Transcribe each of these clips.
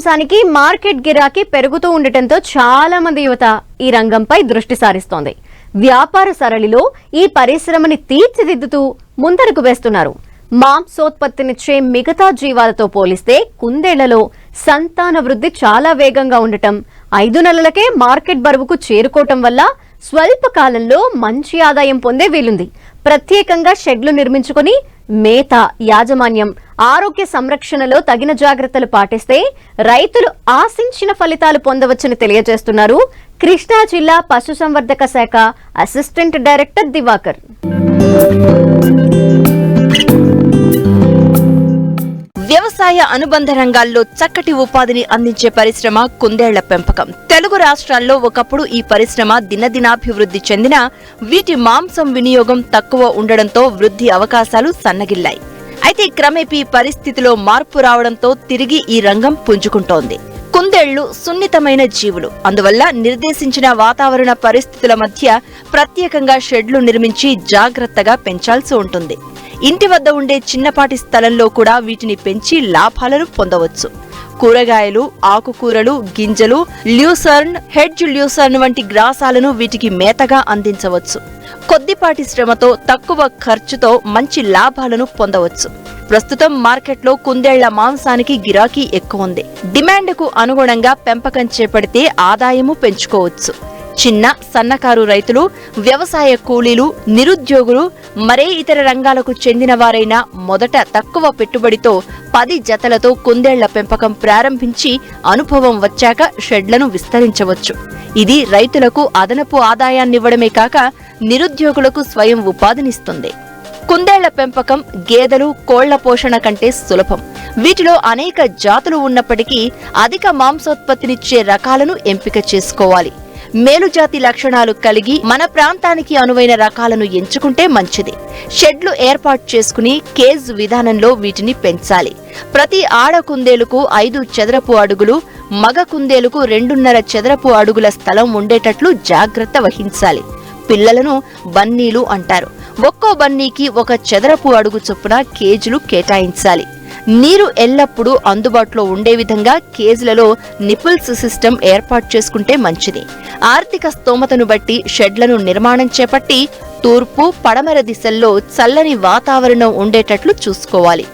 మాంసానికి మార్కెట్ గిరాకీ పెరుగుతూ ఉండటంతో చాలా మంది యువత ఈ రంగంపై దృష్టి సారిస్తోంది. వ్యాపార సరళిలో ఈ పరిశ్రమని తీర్చిదిద్దుతూ ముందరకు వేస్తున్నారు. మాంసోత్పత్తినిచ్చే మిగతా జీవాలతో పోలిస్తే కుందేళ్ళలో సంతాన వృద్ధి చాలా వేగంగా ఉండటం ఐదు నెలలకే మార్కెట్ బరువుకు చేరుకోవటం వల్ల స్వల్ప కాలంలో మంచి ఆదాయం పొందే వీలుంది. ప్రత్యేకంగా షెడ్లు నిర్మించుకొని మేత యాజమాన్యం ఆరోగ్య సంరక్షణలో తగిన జాగ్రత్తలు పాటిస్తే రైతులు ఆశించిన ఫలితాలు పొందవచ్చని తెలియజేస్తున్నారు కృష్ణా జిల్లా పశుసంవర్ధక శాఖ అసిస్టెంట్ డైరెక్టర్ దివాకర్. వ్యవసాయ అనుబంధ రంగాల్లో చక్కటి ఉపాధిని అందించే పరిశ్రమ కుందేళ్ళ పెంపకం. తెలుగు రాష్ట్రాల్లో ఒకప్పుడు ఈ పరిశ్రమ దినదినాభివృద్ధి చెందిన వీటి మాంసం వినియోగం తక్కువ ఉండడంతో వృద్ధి అవకాశాలు సన్నగిల్లాయి. అయితే క్రమేపీ పరిస్థితిలో మార్పు రావడంతో తిరిగి ఈ రంగం పుంజుకుంటోంది. కుందేళ్ళు సున్నితమైన జీవులు. అందువల్ల నిర్దేశించిన వాతావరణ పరిస్థితుల మధ్య ప్రత్యేకంగా షెడ్లు నిర్మించి జాగ్రత్తగా పెంచాల్సి ఉంటుంది. ఇంటి వద్ద ఉండే చిన్నపాటి స్థలంలో కూడా వీటిని పెంచి లాభాలను పొందవచ్చు. కూరగాయలు ఆకుకూరలు గింజలు ల్యూసర్న్ హెడ్జ్ ల్యూసర్న్ వంటి గ్రాసాలను వీటికి మేతగా అందించవచ్చు. కొద్దిపాటి శ్రమతో తక్కువ ఖర్చుతో మంచి లాభాలను పొందవచ్చు. ప్రస్తుతం మార్కెట్లో కుందేళ్ళ మాంసానికి గిరాకీ ఎక్కువ ఉంది. డిమాండ్కు అనుగుణంగా పెంపకం చేపడితే ఆదాయము పెంచుకోవచ్చు. చిన్న సన్నకారు రైతులు వ్యవసాయ కూలీలు నిరుద్యోగులు మరే ఇతర రంగాలకు చెందిన వారైనా మొదట తక్కువ పెట్టుబడితో పది జతలతో కుందేళ్ళ పెంపకం ప్రారంభించి అనుభవం వచ్చాక షెడ్లను విస్తరించవచ్చు. ఇది రైతులకు అదనపు ఆదాయాన్నివ్వడమే కాక నిరుద్యోగులకు స్వయం ఉపాధినిస్తుంది. కుందేళ్ళ పెంపకం గేదెలు కోళ్ళ పోషణ కంటే సులభం. వీటిలో అనేక జాతులు ఉన్నప్పటికీ అధిక మాంసోత్పత్తినిచ్చే రకాలను ఎంపిక చేసుకోవాలి. మేలుజాతి లక్షణాలు కలిగి మన ప్రాంతానికి అనువైన రకాలను ఎంచుకుంటే మంచిది. షెడ్లు ఏర్పాటు చేసుకుని కేజ్ విధానంలో వీటిని పెంచాలి. ప్రతి ఆడ కుందేలుకు ఐదు చదరపు అడుగులు మగ కుందేలుకు రెండున్నర చదరపు అడుగుల స్థలం ఉండేటట్లు జాగ్రత్త వహించాలి. పిల్లలను బన్నీలు అంటారు. ఒక్కో బన్నీకి ఒక చదరపు అడుగు చొప్పున కేజీలు కేటాయించాలి. నీరు ఎల్లప్పుడూ అందుబాటులో ఉండే విధంగా కేజీలలో నిపుల్స్ సిస్టమ్ ఏర్పాటు చేసుకుంటే మంచిది. ఆర్థిక స్తోమతను బట్టి షెడ్లను నిర్మాణం చేపట్టి తూర్పు పడమర దిశల్లో చల్లని వాతావరణం ఉండేటట్లు చూసుకోవాలి.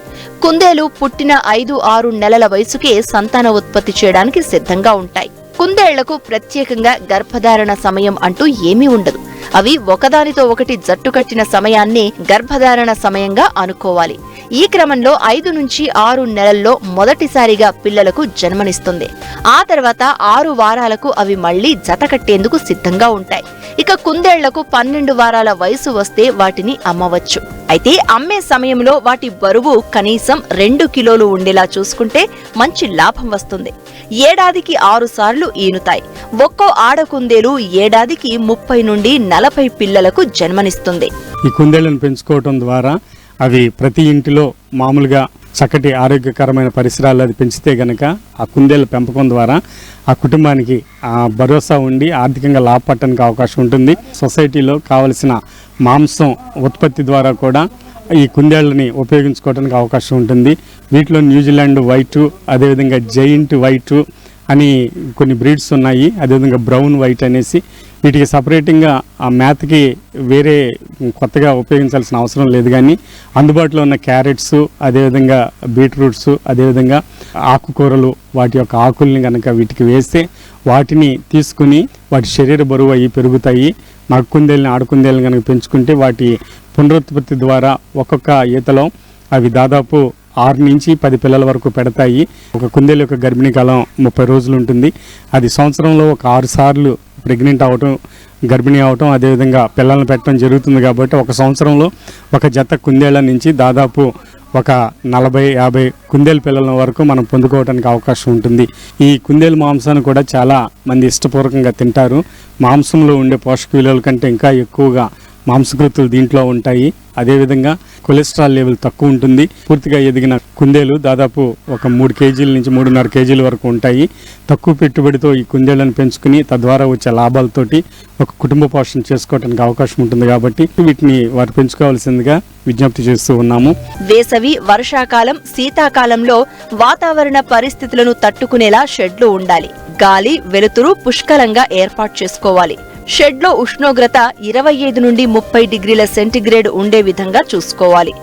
కుందేలు పుట్టిన ఐదు ఆరు నెలల వయసుకే సంతాన ఉత్పత్తి చేయడానికి సిద్ధంగా ఉంటాయి. కుందేళ్ళకు ప్రత్యేకంగా గర్భధారణ సమయం అంటూ ఏమీ ఉండదు. అవి ఒకదానితో ఒకటి జట్టు కట్టిన సమయాన్ని గర్భధారణ సమయంగా అనుకోవాలి. ఈ క్రమంలో ఐదు నుంచి ఆరు నెలల్లో మొదటిసారిగా పిల్లలకు జన్మనిస్తుంది. ఆ తర్వాత ఆరు వారాలకు అవి మళ్ళీ జత కట్టేందుకు సిద్ధంగా ఉంటాయి. ఇక కుందేళ్ళకు పన్నెండు వారాల వయసు వస్తే వాటిని అమ్మవచ్చు. అయితే అమ్మే సమయంలో వాటి బరువు కనీసం రెండు కిలోలు ఉండేలా చూసుకుంటే మంచి లాభం వస్తుంది. ఏడాదికి ఆరు సార్లు ఈనుతాయి. ఒక్కో ఆడ కుందేలు ఏడాదికి ముప్పై నుండి నలభై పిల్లలకు జన్మనిస్తుంది. ఈ కుందేళ్ళను పెంచుకోవటం ద్వారా అవి ప్రతి ఇంటిలో మామూలుగా చక్కటి ఆరోగ్యకరమైన పరిసరాలు అది పెంచితే గనక ఆ కుందేళ్ళ పెంపకం ద్వారా ఆ కుటుంబానికి ఆ భరోసా ఉండి ఆర్థికంగా లాభపడటానికి అవకాశం ఉంటుంది. సొసైటీలో కావలసిన మాంసం ఉత్పత్తి ద్వారా కూడా ఈ కుందేళ్ళని ఉపయోగించుకోవడానికి అవకాశం ఉంటుంది. వీటిలో న్యూజిలాండ్ వైటు అదేవిధంగా జైంట్ వైటు అని కొన్ని బ్రీడ్స్ ఉన్నాయి. అదేవిధంగా బ్రౌన్ వైట్ అనేసి వీటికి సపరేటింగ్గా ఆ మేతకి వేరే కొత్తగా ఉపయోగించాల్సిన అవసరం లేదు కానీ అందుబాటులో ఉన్న క్యారెట్స్ అదేవిధంగా బీట్రూట్స్ అదేవిధంగా ఆకుకూరలు వాటి యొక్క ఆకుల్ని కనుక వీటికి వేస్తే వాటిని తీసుకుని వాటి శరీర బరువు అవి పెరుగుతాయి. మగ ఆడుకుందేళ్ళని కనుక పెంచుకుంటే వాటి పునరుత్పత్తి ద్వారా ఒక్కొక్క ఈతలో అవి దాదాపు ఆరు నుంచి పది పిల్లల వరకు పెడతాయి. ఒక కుందేలు యొక్క గర్భిణీ కాలం ముప్పై రోజులు ఉంటుంది. అది సంవత్సరంలో ఒక ఆరు సార్లు ప్రెగ్నెంట్ అవటం గర్భిణీ అవటం అదేవిధంగా పిల్లల్ని పెట్టడం జరుగుతుంది కాబట్టి ఒక సంవత్సరంలో ఒక జత కుందేళ్ళ నుంచి దాదాపు ఒక నలభై యాభై కుందేలు పిల్లల వరకు మనం పొందుకోవడానికి అవకాశం ఉంటుంది. ఈ కుందేలు మాంసాన్ని కూడా చాలా మంది ఇష్టపూర్వకంగా తింటారు. మాంసంలో ఉండే పోషక విలువల కంటే ఇంకా ఎక్కువగా మాంసకృతులు దీంట్లో ఉంటాయి. అదేవిధంగా కొలెస్ట్రాల్ లెవెల్ తక్కువ ఉంటుంది. పూర్తిగా ఎదిగిన కుందేలు దాదాపు ఒక మూడు కేజీల నుంచి మూడున్నర కేజీల వరకు ఉంటాయి. తక్కువ పెట్టుబడితో ఈ కుందేళ్ళను పెంచుకుని తద్వారా వచ్చే లాభాలతోటి ఒక కుటుంబ పోషణ చేసుకోవడానికి అవకాశం ఉంటుంది కాబట్టి వీటిని వారు పెంచుకోవాల్సిందిగా విజ్ఞప్తి చేస్తూ ఉన్నాము. వేసవి వర్షాకాలం శీతాకాలంలో వాతావరణ పరిస్థితులను తట్టుకునేలా షెడ్లు ఉండాలి. గాలి వెలుతురు పుష్కలంగా ఏర్పాటు చేసుకోవాలి. షెడ్లో ఉష్ణోగ్రత ఇరవై ఐదు నుండి ముప్పై డిగ్రీల సెంటీగ్రేడ్ ఉండే విధంగా చూసుకోవాలి.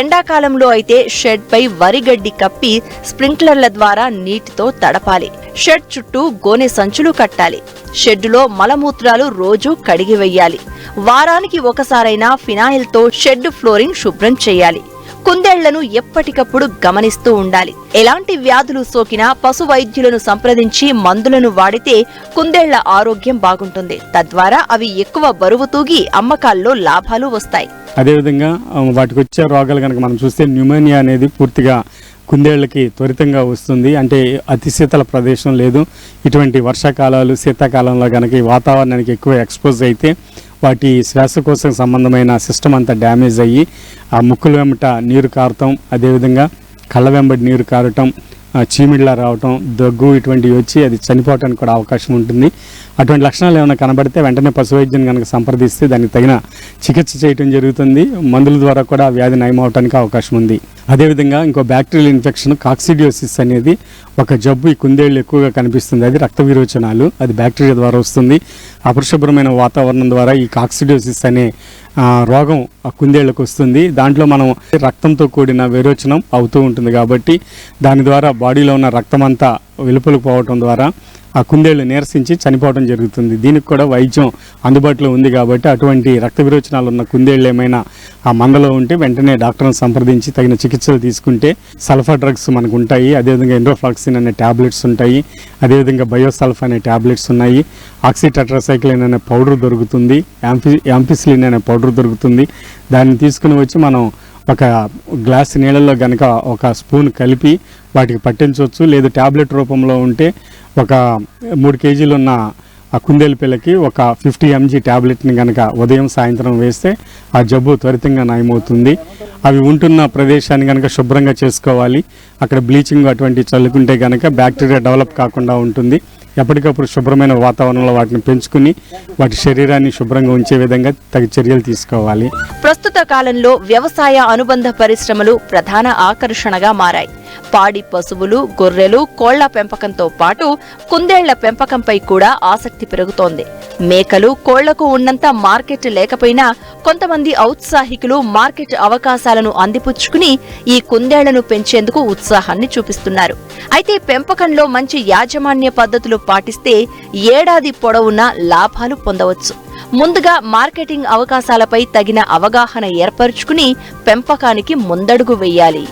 ఎండాకాలంలో అయితే షెడ్పై వరిగడ్డి కప్పి స్ప్రింక్లర్ల ద్వారా నీటితో తడపాలి. షెడ్ చుట్టూ గోనె సంచులు కట్టాలి. షెడ్డులో మలమూత్రాలు రోజూ కడిగి వెయ్యాలి వారానికి ఒకసారైనా ఫినాయిల్తో షెడ్ ఫ్లోరింగ్ శుభ్రం చేయాలి. కుందేళ్ళను ఎప్పటికప్పుడు గమనిస్తూ ఉండాలి. ఎలాంటి వ్యాధులు సోకినా పశు వైద్యులను సంప్రదించి మందులను వాడితే కుందేళ్ళ ఆరోగ్యం బాగుంటుంది. తద్వారా అవి ఎక్కువ బరువు తూగి అమ్మకాల్లో లాభాలు వస్తాయి. అదేవిధంగా వాటికి వచ్చే రోగాలు కనుక మనం చూస్తే న్యూమోనియా అనేది పూర్తిగా కుందేళ్ళకి త్వరితంగా వస్తుంది. అంటే అతి శీతల ప్రదేశం లేదు. ఇటువంటి వర్షాకాలాలు శీతాకాలంలో కనుక ఈ వాతావరణానికి ఎక్కువ ఎక్స్పోజ్ అయితే వాటి శ్వాసకోశం సంబంధమైన సిస్టమ్ అంతా డ్యామేజ్ అయ్యి ఆ ముక్కుల వెంబట నీరు కారటం అదేవిధంగా కళ్ళ వెంబడి నీరు కారటం చీమిడిలా రావటం దగ్గు ఇటువంటివి వచ్చి అది చనిపోవటానికి కూడా అవకాశం ఉంటుంది. అటువంటి లక్షణాలు ఏమైనా కనబడితే వెంటనే పశు వైద్యం కనుక సంప్రదిస్తే దానికి తగిన చికిత్స చేయటం జరుగుతుంది. మందుల ద్వారా కూడా వ్యాధి నయం అవడానికి అవకాశం ఉంది. అదేవిధంగా ఇంకో బ్యాక్టీరియల్ ఇన్ఫెక్షన్ కాక్సిడియోసిస్ అనేది ఒక జబ్బు ఈ కుందేళ్ళు ఎక్కువగా కనిపిస్తుంది. అది రక్త విరోచనాలు అది బ్యాక్టీరియా ద్వారా వస్తుంది. అపరిశుభ్రమైన వాతావరణం ద్వారా ఈ కాక్సిడియోసిస్ అనే రోగం ఆ కుందేళ్ళకు వస్తుంది. దాంట్లో మనం రక్తంతో కూడిన విరోచనం అవుతూ ఉంటుంది కాబట్టి దాని ద్వారా బాడీలో ఉన్న రక్తం అంతా వెలుపలకు పోవటం ద్వారా ఆ కుందేళ్ళు నీరసించి చనిపోవడం జరుగుతుంది. దీనికి కూడా వైద్యం అందుబాటులో ఉంది కాబట్టి అటువంటి రక్త విరోచనాలు ఉన్న కుందేళ్ళు ఏమైనా ఆ మందలో ఉంటే వెంటనే డాక్టర్ని సంప్రదించి తగిన చికిత్సలు తీసుకుంటే సల్ఫర్ డ్రగ్స్ మనకు ఉంటాయి అదేవిధంగా ఎండ్రోఫ్లాక్సిన్ అనే ట్యాబ్లెట్స్ ఉంటాయి. అదేవిధంగా బయోసల్ఫ్ అనే ట్యాబ్లెట్స్ ఉన్నాయి. ఆక్సిటెట్రాసైక్లిన్ అనే పౌడర్ దొరుకుతుంది. యాంఫి యాంఫిసిలిన్ అనే పౌడర్ దొరుకుతుంది. దాన్ని తీసుకుని వచ్చి మనం ఒక గ్లాస్ నీళ్ళల్లో గనక ఒక స్పూన్ కలిపి వాటికి పట్టించవచ్చు. లేదు ట్యాబ్లెట్ రూపంలో ఉంటే ఒక మూడు కేజీలు ఉన్న ఆ కుందేలు పిల్లకి ఒక ఫిఫ్టీ ఎంజీ ట్యాబ్లెట్ని కనుక ఉదయం సాయంత్రం వేస్తే ఆ జబ్బు త్వరితంగా నయమవుతుంది. అవి ఉంటున్న ప్రదేశాన్ని కనుక శుభ్రంగా చేసుకోవాలి. అక్కడ బ్లీచింగ్ అటువంటి చల్లుకుంటే కనుక బ్యాక్టీరియా డెవలప్ కాకుండా ఉంటుంది. ఎప్పటికప్పుడు శుభ్రమైన వాతావరణంలో వాటిని పెంచుకుని వాటి శరీరాన్ని శుభ్రంగా ఉంచే విధంగా తగు చర్యలు తీసుకోవాలి. ప్రస్తుత కాలంలో వ్యవసాయ అనుబంధ పరిశ్రమలు ప్రధాన ఆకర్షణగా మారాయి. పాడి పశువులు గొర్రెలు కోళ్ళ పెంపకంతో పాటు కుందేళ్ళ పెంపకంపై కూడా ఆసక్తి పెరుగుతోంది. మేకలు కోళ్ళకు ఉన్నంత మార్కెట్ లేకపోయినా కొంతమంది ఔత్సాహికులు మార్కెట్ అవకాశాలను అందిపుచ్చుకుని ఈ కుందేళ్ళను పెంచేందుకు ఉత్సాహాన్ని చూపిస్తున్నారు. అయితే పెంపకంలో మంచి యాజమాన్య పద్ధతులు పాటిస్తే ఏడాది పొడవునా లాభాలు పొందవచ్చు. ముందుగా మార్కెటింగ్ అవకాశాలపై తగిన అవగాహన ఏర్పరుచుకుని పెంపకానికి ముందడుగు వెయ్యాలి